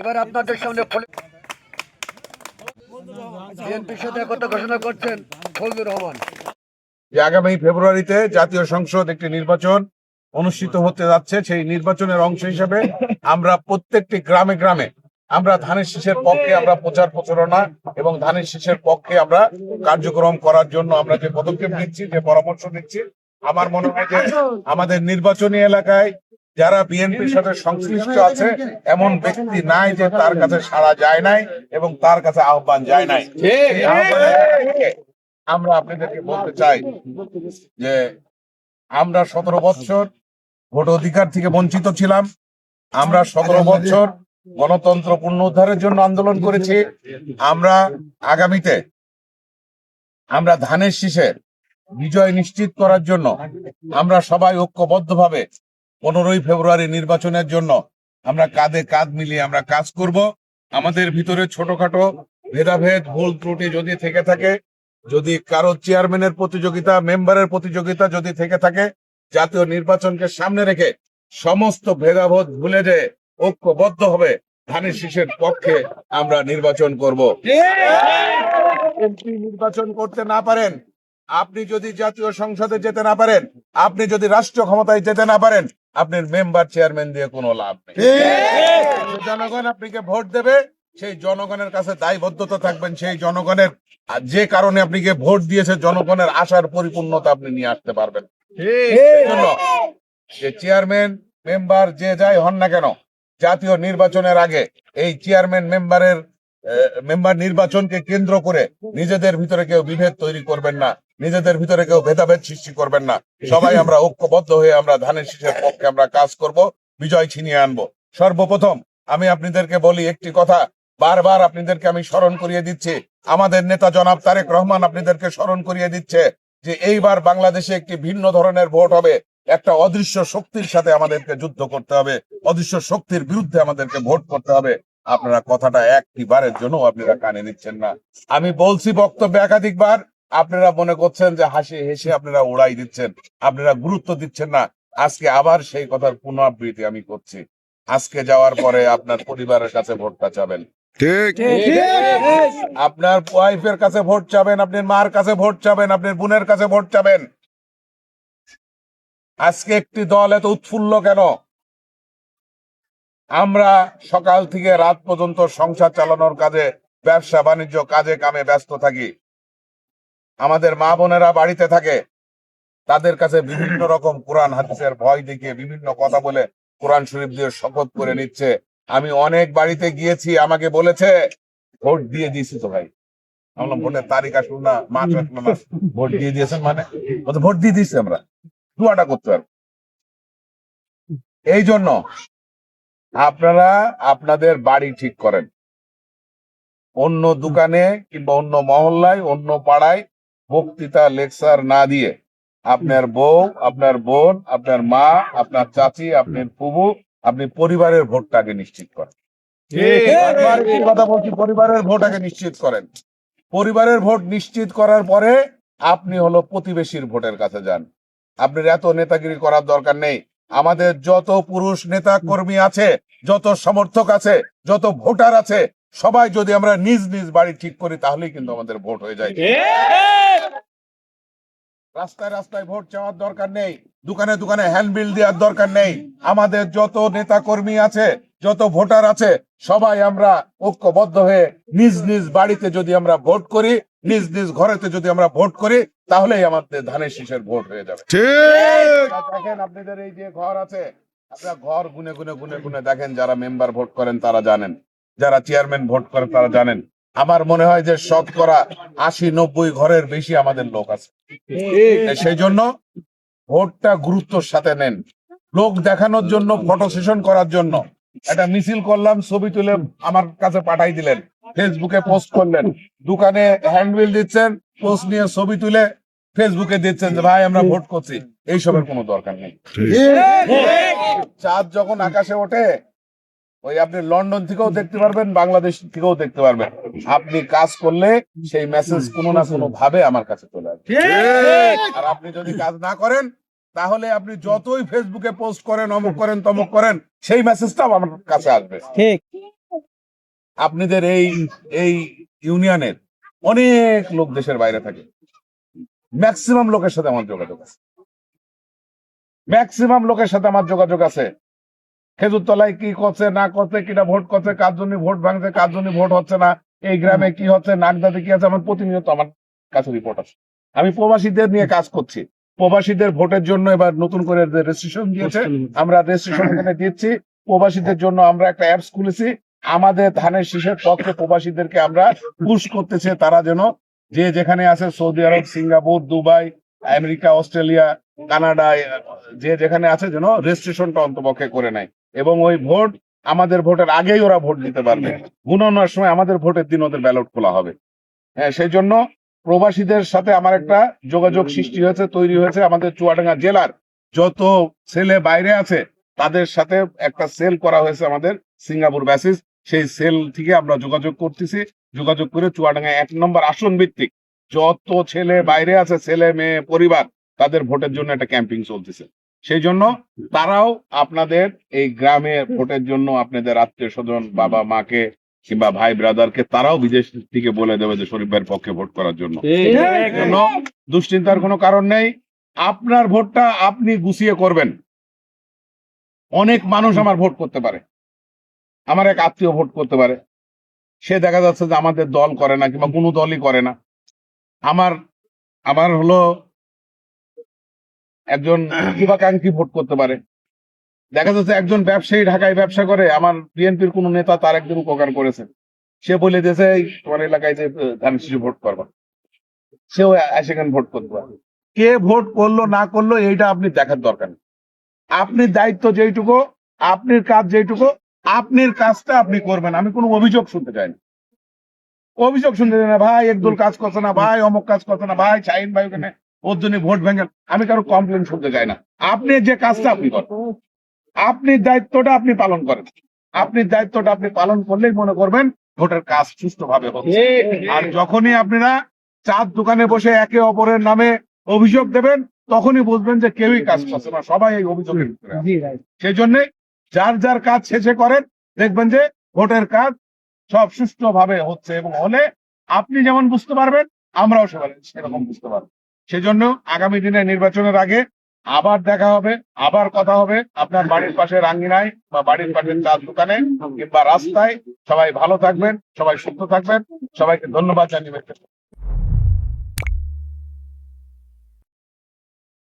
এবার আপনাদের সামনে বিএনপির সাথে একতা ঘোষণা করছেন ফজলুর রহমান। আগামী ফেব্রুয়ারিতে জাতীয় সংসদ একটি নির্বাচন অনুষ্ঠিত হতে যাচ্ছে, সেই নির্বাচনের অংশ হিসেবে আমরা প্রত্যেকটি গ্রামে গ্রামে, আমরা ধানের শীষের পক্ষে আমরা প্রচার প্রচারণা এবং ধানের শীষের পক্ষে আমরা কার্যক্রম করার জন্য আমরা যে পদক্ষেপ নিচ্ছি, যে পরামর্শ নিচ্ছি, আমার মনে হয় যে আমাদের নির্বাচনী এলাকায় যারা বিএনপির সাথে সংশ্লিষ্ট আছে এমন ব্যক্তি নাই যে তার কাছে সাড়া যায় নাই এবং তার কাছে আহ্বান যায় নাই। আমরা আপনাদেরকে বলতে চাই যে আমরা সতেরো বছর ভোট অধিকার থেকে বঞ্চিত ছিলাম। আমরা সতেরো বছর গণতন্ত্র পুনরুদ্ধারের জন্য আন্দোলন করেছি। আমরা আগামীতে আমরা ধানের শীষে বিজয় নিশ্চিত করার জন্য আমরা সবাই ঐক্যবদ্ধভাবে পনেরোই ফেব্রুয়ারি নির্বাচনের জন্য আমরা কাঁধে কাঁধ মিলিয়ে আমরা কাজ করব। আমাদের ভিতরে ছোটখাটো ভেদাভেদ, ভুল ত্রুটি যদি থেকে থাকে, যদি কারও চেয়ারম্যানের প্রতিযোগিতা মেম্বারের প্রতিযোগিতা যদি থেকে থাকে, জাতীয় নির্বাচনকে সামনে রেখে সমস্ত ভেদাভেদ ভুলে যে ঐক্যবদ্ধ হবে, ধানের শীষের পক্ষে আমরা নির্বাচন করব। এমপি নির্বাচন করতে না পারেন, আপনি যদি জাতীয় সংসদে যেতে না পারেন, আপনি যদি রাষ্ট্র ক্ষমতায় যেতে না পারেন আপনি মেম্বার চেয়ারম্যান দিয়ে কোনো লাভ নেই। জনগণ আপনাকে ভোট দেবে সেই জনগণের কাছে দায়বদ্ধতা থাকবেন সেই জনগণের যে কারণে আপনাকে ভোট দিয়েছে জনগণের আশার পরিপূর্ণতা আপনি নিয়ে আসতে পারবেন। যে চেয়ারম্যান মেম্বার যে যাই হন না কেন জাতীয় নির্বাচনের আগে এই চেয়ারম্যান মেম্বারের মেম্বার নির্বাচনকে কেন্দ্র করে নিজেদের ভিতরে কেউ বিভেদ তৈরি করবেন না। নিজেদের ভিতরে কেউ ভেদাভেদ সৃষ্টি করবেন না। সবাই আমরা ঐক্যবদ্ধ হয়ে আমরা ধানের শীষের পক্ষে আমরা কাজ করব, বিজয় ছিনিয়ে আনব। সর্বপ্রথম আমি আপনাদেরকে বলি একটি কথা, বারবার আপনাদেরকে আমি স্মরণ করিয়ে দিচ্ছি। আমাদের নেতা জনাব তারেক রহমান আপনাদেরকে স্মরণ করিয়ে দিচ্ছে যে এইবার বাংলাদেশে একটি ভিন্ন ধরনের ভোট হবে। একটা অদৃশ্য শক্তির সাথে আমাদেরকে যুদ্ধ করতে হবে। অদৃশ্য শক্তির বিরুদ্ধে আমাদেরকে ভোট করতে হবে। আপনারা কথাটা একটি বারের জন্য আপনারা কানে নিচ্ছেন না। আমি বলছি বক্তব্যে একাধিকবার আপনারা মনে করছেন যে হাসি হেসে আপনারা উড়াই দিচ্ছেন আপনারা গুরুত্ব দিচ্ছেন না। আজকে আবার সেই কথার পুনরাবৃত্তি আমি করছি। আজকে যাওয়ার পরে আপনার পরিবারের কাছে ভোটটা চাবেন। আপনার ওয়াইফের কাছে ভোট চাবেন আপনার মার কাছে ভোট চাবেন আপনার বোনের কাছে ভোট চাবেন। আজকে একটি দল এত উৎফুল্ল কেন? আমরা সকাল থেকে রাত পর্যন্ত সংসার চালানোর কাজে ব্যবসা বাণিজ্য কাজে কামে ব্যস্ত থাকি। আমাদের মা বোনেরা বাড়িতে থাকে, তাদের কাছে বিভিন্ন রকম কোরআন, হাদিসের ভয় দেখিয়ে বিভিন্ন কথা বলে কোরআন শরীফ দিয়ে শপথ করে নিচ্ছে। আমি অনেক বাড়িতে গিয়েছি, আমাকে বলেছে, ভোট দিয়ে দিয়েছি তো ভাই। আমি বললাম, ভোটের তারিখ আসলো না মাস আসলো না ভোট দিয়ে দিয়েছেন মানে? ভোট দিয়ে দিয়েছি আমরা। দুয়াটা করতে পারব। এই জন্য আপনারা আপনাদের বাড়ি ঠিক করেন। অন্য দোকানে কিংবা অন্য মহল্লায়, অন্য পাড়ায় বক্তৃতা লেকচার না দিয়ে আপনার বউ আপনার বোন আপনার মা আপনার চাচি আপনার ফুবু আপনি পরিবারের ভোটটা আগে নিশ্চিত করেন। কথা বলছি পরিবারের ভোট আগে নিশ্চিত করেন। পরিবারের ভোট নিশ্চিত করার পরে আপনি হলো প্রতিবেশীর ভোটের কাছে যান। আপনার এত নেতাগিরি করার দরকার নেই। আমাদের যত পুরুষ নেতা কর্মী আছে যত সমর্থক আছে যত ভোটার আছে সবাই যদি আমরা নিজ নিজ বাড়ি ঠিক করি তাহলেই কিন্তু আমাদের ভোট হয়ে যায়। রাস্তায় রাস্তায় ভোট চাওয়ার দরকার নেই দোকানে দোকানে হ্যান্ডবিল দেওয়ার দরকার নেই। আমাদের যত নেতা কর্মী আছে যত ভোটার আছে সবাই আমরা ঐক্যবদ্ধ হয়ে নিজ নিজ বাড়িতে যদি আমরা ভোট করি নিজ নিজ ঘরেতে যদি আমরা ভোট করি তাহলেই আমাদের ধানের শীষের ভোট হয়ে যাবে। ঠিক। দেখেন আপনাদের এই যে ঘর আছে আপনারা ঘর গুনে গুনে গুনে গুনে দেখেন যারা মেম্বার ভোট করেন তারা জানেন। যারা চেয়ারম্যান ভোট করেন তারা জানেন। আমার মনে হয় যে শতকরা আশি নব্বই ঘরের বেশি আমাদের লোক আছে। সেই জন্য ভোটটা গুরুত্বর সাথে নেন। লোক দেখানোর জন্য ফটো সেশন করার জন্য। একটা মিছিল করলাম ছবি তুলে আমার কাছে পাঠাই দিলেন। ফেসবুকে পোস্ট করলেন। দোকানে হ্যান্ডবিল দিচ্ছেন পোস্ট নিয়ে ছবি তুলে ফেসবুকে দিচ্ছেন যে ভাই আমরা ভোট করছি। এইসবের কোনো দরকার নেই। চাঁদ যখন আকাশে ওঠে ওই আপনি লন্ডন থেকেও দেখতে পারবেন বাংলাদেশ থেকেও দেখতে পারবেন। আপনি কাজ করলে সেই মেসেজ কোনো না কোনো ভাবে আমার কাছে চলে আসবে। আর আপনি যদি কাজ না করেন তাহলে আপনি যতই ফেসবুকে পোস্ট করেন অমুক করেন তমুক করেন সেই মেসেজটাও আমার কাছে আসবে। ঠিক। আপনাদের এই এই ইউনিয়নের অনেক লোক দেশের বাইরে থাকে। ম্যাক্সিমাম লোকের সাথে আমার যোগাযোগ আছে। ম্যাক্সিমাম লোকের সাথে আমার যোগাযোগ আছে। খেজুরতলায় কি করছে না করছে কিনা ভোট করছে কার জন্য ভোট ভাঙছে কার জন্য ভোট হচ্ছে না এই গ্রামে কি হচ্ছে নাগদাতে কি আছে আমার প্রতিনিয়ত আমার কাছে রিপোর্ট আছে আমি প্রবাসীদের নিয়ে কাজ করছি। প্রবাসীদের ভোটের জন্য এবার নতুন করে রেজিস্ট্রেশন দিয়েছে আমরা রেজিস্ট্রেশন এখানে দিচ্ছি। প্রবাসীদের জন্য আমরা একটা অ্যাপস খুলেছি। আমাদের ধানের শীষের পক্ষে প্রবাসীদেরকে আমরা পুশ করতেছে তারা যেন যে যেখানে আছে Saudi Arab, Singapore, Dubai, America, Australia, Canada যে যেখানে আছে যেন রেজিস্ট্রেশনটা অন্তপক্ষে করে নেয়। এবং ওই ভোট আমাদের ভোটের আগেই ওরা ভোট দিতে পারবে। গুণনার সময় আমাদের ভোটের দিন ওদের ব্যালট খোলা হবে। হ্যাঁ সেই জন্য প্রবাসীদের সাথে আমার একটা যোগাযোগ সৃষ্টি হয়েছে, তৈরি হয়েছে আমাদের চুয়াডাঙ্গা জেলার। যত ছেলে বাইরে আছে, তাদের সাথে একটা সেল করা হয়েছে আমাদের সিঙ্গাপুর ব্যাসিস সেই সেল থেকে আমরা যোগাযোগ করতেছি। যোগাযোগ করে চুয়াডাঙ্গা এক নম্বর আসন ভিত্তিক যত ছেলে বাইরে আছে ছেলে মেয়ে পরিবার তাদের ভোটের জন্য একটা ক্যাম্পিং চলতেছে। সেই জন্য তারাও আপনাদের এই গ্রামে ভোটের জন্য আপনাদের আত্মীয় স্বজন বাবা মাকে কিংবা ভাই ব্রাদারকে তারাও বিদেশ থেকে বলে দেবে যে শরীফ ভাইয়ের পক্ষে ভোট করার জন্য। জন্য দুশ্চিন্তার কোনো কারণ নেই। আপনার ভোটটা আপনি গুছিয়ে করবেন। অনেক মানুষ আমার ভোট করতে পারে। আমার এক আত্মীয় ভোট করতে পারে। সে দেখা যাচ্ছে যে আমাদের দল করে না কিংবা কোনো দলই করে না। আমার আমার হলো একজন শুভাকাঙ্ক্ষী ভোট করতে পারে। দেখা যাচ্ছে একজন ব্যবসায়ী ঢাকায় ব্যবসা করে, আমার বিএনপির কোন নেতা তার একজন উপকার করেছে। সে বলে দিয়েছে তোমার এলাকায় যে ধান শিশু ভোট করবা। সেও সেখানে ভোট করতে পারে। কে ভোট করল, না করল, এইটা আপনি দেখার দরকার আপনি দায়িত্ব যেইটুকু, আপনার কাজ যেইটুকু আপনার কাজটা আপনি করবেন আমি কোনো অভিযোগ শুনতে চাই না। অভিযোগ শুনতে চাই না ভাই একদল কাজ করছে না ভাই অমুক কাজ করছে না ভাই শাহিন ভাই ওখানে ওর জন্য ভোট ভেঙে আমি কারও কমপ্লেন শুনতে চাই না। আপনি যে কাজটা আপনি করেন আপনি দায়িত্বটা আপনি পালন করেন। আপনি দায়িত্বটা আপনি পালন করলেই মনে করবেন ভোটের কাজ সুষ্ঠুভাবে হচ্ছে। আর যখনই আপনারা চার দোকানে বসে একে অপরের নামে অভিযোগ দেবেন তখনই বুঝবেন যে কেউই কাজ করছে না। সবাই এই অভিযোগের ভিতরে সেই জন্য যার যার কাজ শেষে করেন, দেখবেন যে ভোটের কাজ সব সুষ্ঠুভাবে হচ্ছে এবং হলে আপনি যেমন বুঝতে পারবেন, আমরাও সবাই সেরকম বুঝতে পারব। সেজন্য আগামী দিনে নির্বাচনের আগে আবার দেখা হবে, আবার কথা হবে। আপনার বাড়ির পাশে রাঙ্গিনায় বা বাড়ির পাশের চার দোকানে কিংবা রাস্তায় সবাই ভালো থাকবেন, সবাই সুস্থ থাকবেন। সবাইকে ধন্যবাদ জানিয়ে